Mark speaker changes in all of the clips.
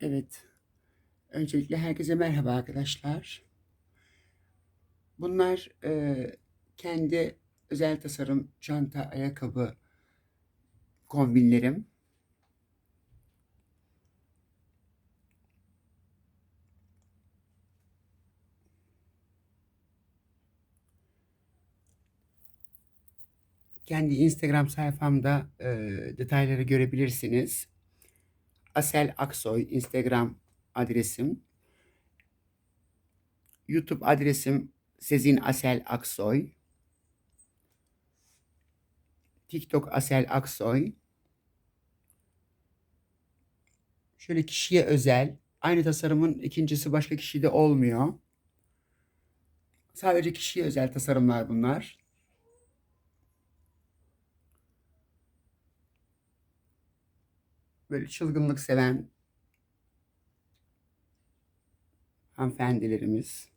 Speaker 1: Evet. Öncelikle herkese merhaba arkadaşlar. Bunlar e, kendi özel tasarım çanta, ayakkabı kombinlerim. Kendi Instagram sayfamda e, detayları görebilirsiniz. Asel Aksoy Instagram adresim. YouTube adresim Sezin Asel Aksoy. TikTok Asel Aksoy. Şöyle kişiye özel. Aynı tasarımın ikincisi başka kişide olmuyor. Sadece kişiye özel tasarımlar bunlar. Böyle çılgınlık seven hanımefendilerimiz.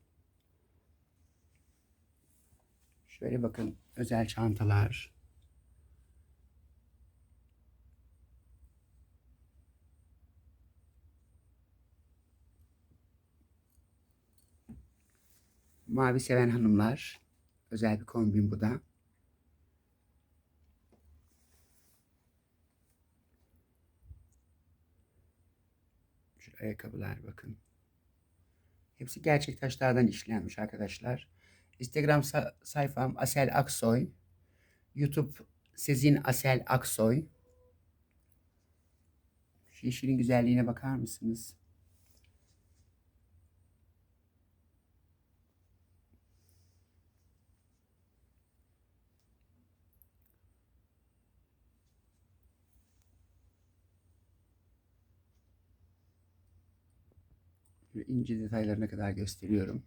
Speaker 1: Şöyle bakın özel çantalar. Mavi seven hanımlar. Özel bir kombin bu da. Şu ayakkabılar bakın. Hepsi gerçek taşlardan işlenmiş arkadaşlar. Instagram sa- sayfam Asel Aksoy. YouTube Sezin Asel Aksoy. Yeşilin güzelliğine bakar mısınız? İnce detaylarına kadar gösteriyorum.